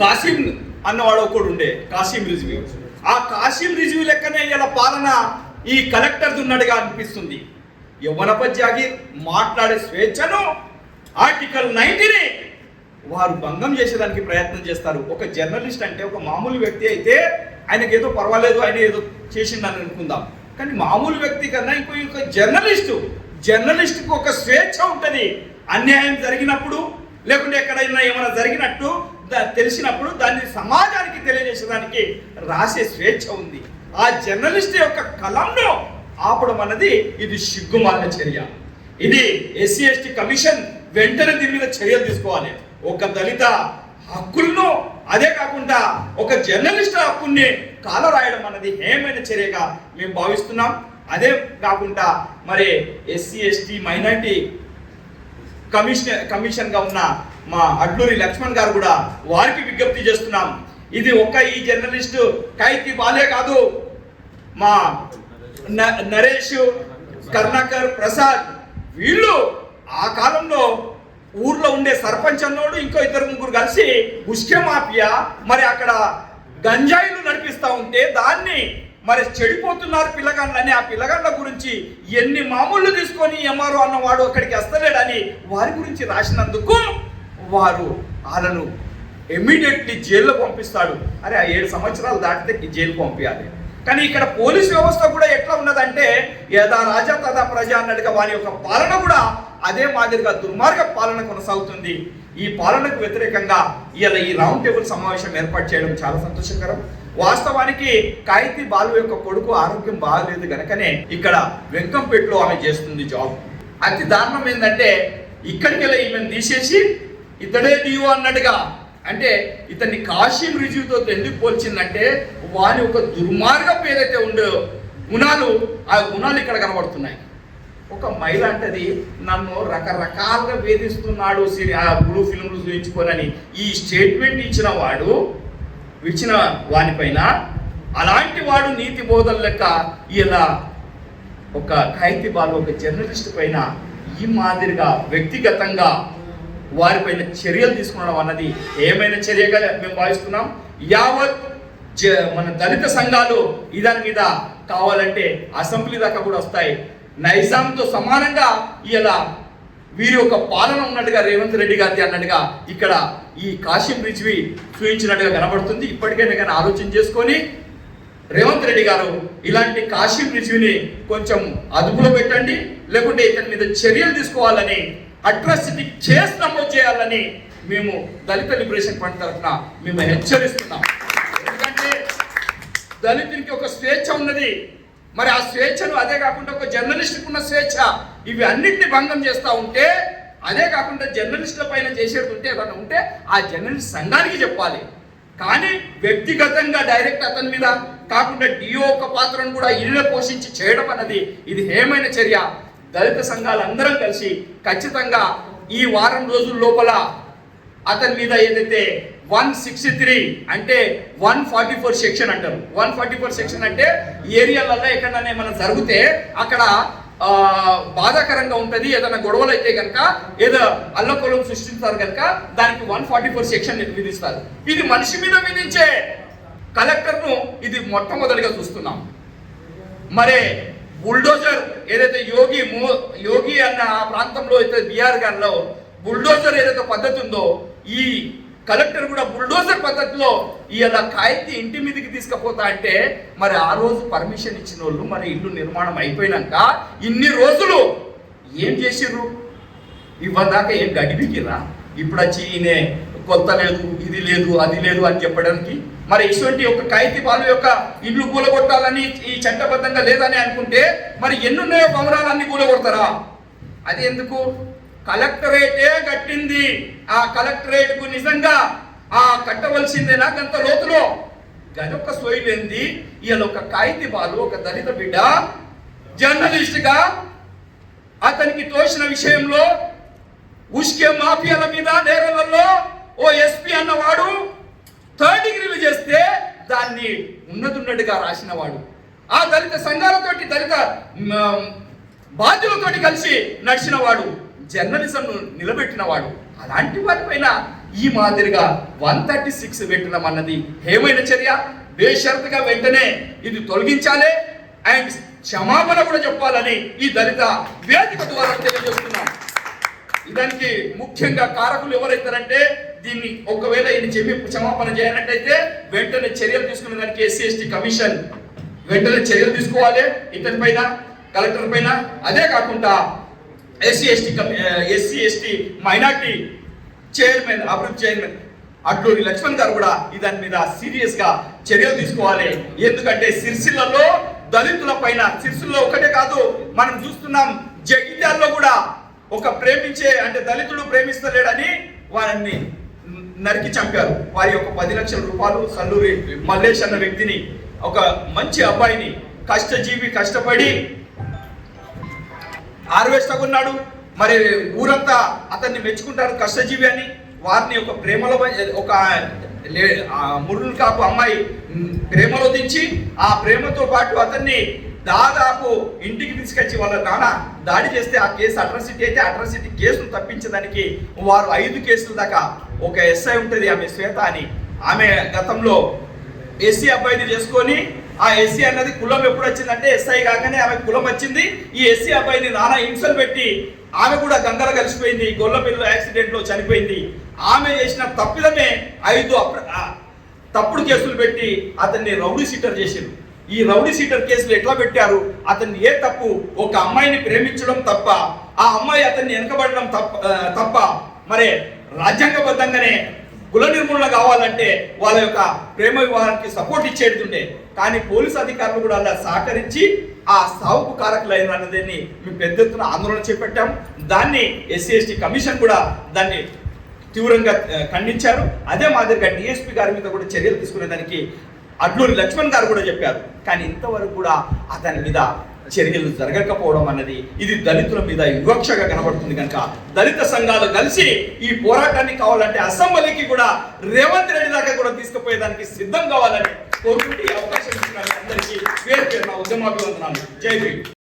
కాసిం అన్నవాడు ఒకడు ఉండే కాసిం రిజ్వీ. ఆ కాసిం రిజ్వీ లెక్కనే ఇలా పాలన ఈ కలెక్టర్ ఉన్నట్టుగా అనిపిస్తుంది. యవ్వనప జాగీర్ మాట్లాడే స్వేచ్ఛను ఆర్టికల్ నైన్టీని వారు భంగం చేసేదానికి ప్రయత్నం చేస్తారు. ఒక జర్నలిస్ట్ అంటే ఒక మామూలు వ్యక్తి అయితే ఆయనకి ఏదో పర్వాలేదు ఆయన ఏదో చేసిండని అనుకుందాం. కానీ మామూలు వ్యక్తి కన్నా ఇంకో ఇంకో జర్నలిస్టు జర్నలిస్ట్కి ఒక స్వేచ్ఛ ఉంటుంది. అన్యాయం జరిగినప్పుడు లేకుంటే ఎక్కడైనా ఏమైనా జరిగినట్టు తెలిసినప్పుడు దాన్ని సమాజానికి తెలియజేసేదానికి రాసే స్వేచ్ఛ ఉంది. ఆ జర్నలిస్ట్ యొక్క కలంలో ఆపడం అన్నది ఇది సిగ్గుమాల చర్య. ఇది ఎస్సీ ఎస్టీ కమిషన్ వెంటనే దీని మీద చర్యలు తీసుకోవాలి. ఒక దళిత హక్కులను అదే కాకుండా ఒక జర్నలిస్ట్ హక్కుల్ని కాల రాయడం అన్నది హేమైన చర్యగా మేము భావిస్తున్నాం. అదే కాకుండా మరి ఎస్సీ ఎస్టీ మైనారిటీ కమిషన్ కమిషన్గా ఉన్న మా అడ్లూరి లక్ష్మణ్ గారు కూడా వారికి విజ్ఞప్తి చేస్తున్నాం. ఇది ఒక్క ఈ జర్నలిస్టు కైతి బాలే కాదు. మా న- నరేష్ కర్ణాకర్ ప్రసాద్ వీళ్ళు ఆ కాలంలో ఊర్లో ఉండే సర్పంచ్ అన్నోడు ఇంకో ఇద్దరు ముగ్గురు కలిసి ఉష్క మాఫియా మరి అక్కడ గంజాయిలు నడిపిస్తా ఉంటే దాన్ని మరి చెడిపోతున్నారు పిల్లగాళ్ళని ఆ పిల్లగాళ్ళ గురించి ఎన్ని మామూళ్ళు తీసుకొని ఎంఆర్ఓ అన్నవాడు అక్కడికి వస్తలేడని వారి గురించి రాసినందుకు వారు వాళ్ళను ఇమీడియట్లీ జైల్లో పంపిస్తాడు. అరే ఆ ఏడు సంవత్సరాలు దాటితే జైలు పంపించాలి కానీ ఇక్కడ పోలీస్ వ్యవస్థ కూడా ఎట్లా ఉన్నదంటే యథా రాజా తదా ప్రజ అన్నట్టుగా వారి యొక్క పాలన కూడా అదే మాదిరిగా దుర్మార్గ పాలన కొనసాగుతుంది. ఈ పాలనకు వ్యతిరేకంగా ఇలా ఈ రౌండ్ టేబుల్ సమావేశం ఏర్పాటు చేయడం చాలా సంతోషకరం. వాస్తవానికి కాయితి బాలు యొక్క కొడుకు ఆరోగ్యం బాగలేదు గనకనే ఇక్కడ వెంకంపేటలో ఆమె చేస్తుంది జాబ్. అతి దారుణం ఏంటంటే ఇక్కడికి వెళ్ళి ఈమెను తీసేసి ఇతడే డియో అన్నట్టుగా అంటే ఇతన్ని కాశీం రిజువుతో ఎందుకు పోల్చిందంటే వాని ఒక దుర్మార్గం ఏదైతే ఉండో గుణాలు ఆ గుణాలు ఇక్కడ కనబడుతున్నాయి. ఒక మహిళ అంటది నన్ను రకరకాలుగా వేధిస్తున్నాడు సిరి- ఆ బ్లూ ఫిల్మ్లు చూపించుకోనని ఈ స్టేట్మెంట్ ఇచ్చిన వాడు ఇచ్చిన వానిపైన అలాంటి వాడు నీతి బోధన లెక్క ఇలా ఒక ఖైతీ బాలు ఒక జర్నలిస్ట్ పైన ఈ మాదిరిగా వ్యక్తిగతంగా వారిపైన చర్యలు తీసుకోవడం అన్నది ఏమైనా చర్యగా మేము భావిస్తున్నాం? యావత్ మన దళిత సంఘాలు ఇదాని దాని మీద కావాలంటే అసెంబ్లీ దాకా కూడా వస్తాయి. నైజాంతో సమానంగా ఇలా వీరి యొక్క పాలన ఉన్నట్టుగా రేవంత్ రెడ్డి గారి అన్నట్టుగా ఇక్కడ ఈ కాశీం రిజ్వి చూపించినట్టుగా కనబడుతుంది. ఇప్పటికైనా కానీ ఆలోచన చేసుకొని రేవంత్ రెడ్డి గారు ఇలాంటి కాశీం రిజ్విని కొంచెం అదుపులో పెట్టండి. లేకుంటే ఇతని మీద చర్యలు తీసుకోవాలని అట్రాసిటీ కేసు నమోదు చేయాలని మేము దళిత లిబరేషన్ ఫండ్ తరఫున మేము హెచ్చరిస్తున్నాం. ఎందుకంటే దళితునికి ఒక స్వేచ్ఛ ఉన్నది. మరి ఆ స్వేచ్ఛను అదే కాకుండా ఒక జర్నలిస్ట్కి ఉన్న స్వేచ్ఛ. ఇవి అన్నింటినీ భంగం చేస్తూ ఉంటే అదే కాకుండా జర్నలిస్టుల పైన చేసేది ఉంటే ఏదైనా ఉంటే ఆ జర్నలిస్ట్ సంఘానికి చెప్పాలి. కానీ వ్యక్తిగతంగా డైరెక్ట్ అతని మీద కాకుండా డిఓ ఒక పాత్రను కూడా ఇల్లు పోషించి చేయడం అన్నది ఇది హేమైన చర్య. దళిత సంఘాలందరం కలిసి ఖచ్చితంగా ఈ వారం రోజుల లోపల అతని మీద ఏదైతే వన్ సిక్స్టీ త్రీ అంటే వన్ ఫార్టీ ఫోర్ సెక్షన్ అంటారు. వన్ ఫార్టీ ఫోర్ సెక్షన్ అంటే ఏరియాలలో ఎక్కడైనా మనం జరిగితే అక్కడ బాధాకరంగా ఉంటుంది. ఏదైనా గొడవలు అయితే కనుక ఏదో అల్లకొలం సృష్టిస్తారు కనుక దానికి వన్ ఫార్టీ ఫోర్ సెక్షన్ విధిస్తారు. ఇది మనిషి మీద విధించే కలెక్టర్ను ఇది మొట్టమొదటిగా చూస్తున్నాం. మరి బుల్డోజర్ ఏదైతే యోగి మో- యోగి అన్న ఆ ప్రాంతంలో అయితే బీఆర్ గారిలో బుల్డోజర్ ఏదైతే పద్ధతి ఉందో ఈ కలెక్టర్ కూడా బుల్డోజర్ పద్ధతిలో ఇలా కాగితి ఇంటి మీదకి తీసుకుపోతా అంటే మరి ఆ రోజు పర్మిషన్ ఇచ్చిన వాళ్ళు మరి ఇల్లు నిర్మాణం అయిపోయినాక ఇన్ని రోజులు ఏం చేసిర్రు? ఇవ్వదాకా ఏం గడిపికిరా? ఇప్పుడు వచ్చి ఈయన కొత్త లేదు ఇది లేదు అది లేదు అని చెప్పడానికి మరి ఇటువంటి ఒక ఖైదీ బాలు యొక్క ఇల్లు కూలగొట్టాలని ఈ చట్టబద్ధంగా లేదని అనుకుంటే మరి ఎన్నున్నాయో భవనాలన్నీ కూలగొడతారా? అది ఎందుకు? కలెక్టరేటే కట్టింది. ఆ కలెక్టరేట్కు నిజంగా ఆ కట్టవలసిందేనా నాకంత లోతులో? గదొక సోయిలేంది ఈయన ఒక కాగితీ బాలు ఒక దళిత బిడ్డ జర్నలిస్ట్గా అతనికి తోసిన విషయంలో ఉష్కే మాఫియాల మీద నేరలలో ఓ ఎస్పీ అన్నవాడు థర్డ్ డిగ్రీలు చేస్తే దాన్ని ఉన్నదున్నట్టుగా రాసినవాడు. ఆ దళిత సంఘాలతోటి దళిత బాధ్యులతోటి కలిసి నడిచినవాడు. జర్నలిజంను నిలబెట్టినవాడు. అలాంటి వారిపైన ఈ మాదిరిగా వన్ థర్టీ సిక్స్ పెట్టడం అన్నది ఏమైన చర్య. బేషరతుగా వెంటనే ఇది తొలగించాలి. అండ్ క్షమాపణ కూడా చెప్పాలని ఈ దళిత వేదిక ద్వారా తెలియజేస్తున్నాం. ఇదానికి ముఖ్యంగా కారకులు ఎవరైతారంటే దీన్ని ఒకవేళ ఇది చెప్పి క్షమాపణ చేయనట్టయితే వెంటనే చర్యలు తీసుకునే దానికి ఎస్సీ ఎస్టీ కమిషన్ వెంటనే చర్యలు తీసుకోవాలి. ఇతని పైన కలెక్టర్ పైన. అదే కాకుండా SC ST SC ST minority chairman అభివృద్ధి చైర్మన్ అడ్లూరి లక్ష్మణ్ గారు కూడా దాని మీద సీరియస్గా చర్యలు తీసుకోవాలి. ఎందుకంటే సిరిసిల్లలో దళితుల పైన సిరిసిల్లో ఒకటే కాదు మనం చూస్తున్నాం జగిత్యాల్లో కూడా ఒక ప్రేమించే అంటే దళితుడు ప్రేమిస్తలేడని వారిని నరికి చంపారు. వారి యొక్క పది లక్షల రూపాయలు సల్లూరి మల్లేష్ అన్న వ్యక్తిని ఒక మంచి అబ్బాయిని కష్టజీవి కష్టపడి హార్వెస్టర్ ఉన్నాడు మరి ఊరంతా అతన్ని మెచ్చుకుంటారు కష్టజీవి అని. వారిని ఒక ప్రేమలో ఒక లే- కాపు అమ్మాయి ప్రేమలో దించి ఆ ప్రేమతో పాటు అతన్ని దాదాపు ఇంటికి తీసుకొచ్చి వాళ్ళ నాన్న దాడి చేస్తే ఆ కేసు అట్రాసిటీ అయితే అట్రాసిటీ కేసును తప్పించడానికి వారు ఐదు కేసుల దాకా ఒక ఎస్ఐ ఉంటుంది ఆమె శ్వేత అని. ఆమె గతంలో ఎస్సీ అబ్బాయిని చేసుకొని ఆ ఎస్సీ అన్నది కులం ఎప్పుడు వచ్చిందంటే ఎస్ఐ కాగానే ఆమె కులం వచ్చింది. ఈ ఎస్సీ అబ్బాయిని నానా హింసలు పెట్టి ఆమె కూడా గంగల కలిసిపోయింది. గొల్లపిల్ల యాక్సిడెంట్లో చనిపోయింది. ఆమె చేసిన తప్పిదమే ఐదు తప్పుడు కేసులు పెట్టి అతన్ని రౌడీ సీటర్ చేసిండు ఈ రౌడీ సీటర్ కేసులు ఎట్లా పెట్టారు? అతన్ని ఏ తప్పు? ఒక అమ్మాయిని ప్రేమించడం తప్ప ఆ అమ్మాయి అతన్ని వెనకబడడం తప్ప తప్ప మరి రాజ్యాంగబద్ధంగానే కుల నిర్మూలన కావాలంటే వాళ్ళ యొక్క ప్రేమ వివాహానికి సపోర్ట్ ఇచ్చేటుండే కానీ పోలీస్ అధికారులు కూడా అలా సహకరించి ఆ సావుకు కారకులైన అన్నదాన్ని మేము పెద్ద ఎత్తున ఆందోళన చేపట్టాం. దాన్ని ఎస్సీ ఎస్టీ కమిషన్ కూడా దాన్ని తీవ్రంగా ఖండించారు. అదే మాదిరిగా డిఎస్పీ గారి మీద కూడా చర్యలు తీసుకునేదానికి అడ్లూరి లక్ష్మణ్ గారు కూడా చెప్పారు. కానీ ఇంతవరకు కూడా అతని మీద చర్యలు జరగకపోవడం అన్నది ఇది దళితుల మీద వివక్షగా కనబడుతుంది కనుక దళిత సంఘాలు కలిసి ఈ పోరాటాన్ని కావాలంటే అసెంబ్లీకి కూడా రేవంత్ రెడ్డి దాకా కూడా తీసుకుపోయేదానికి సిద్ధం కావాలని కోరుకుంటే అవకాశం ఇచ్చిన అందరికీ పేరు పేరు నా ఉద్యమాభివందనాలు. జై భీమ్.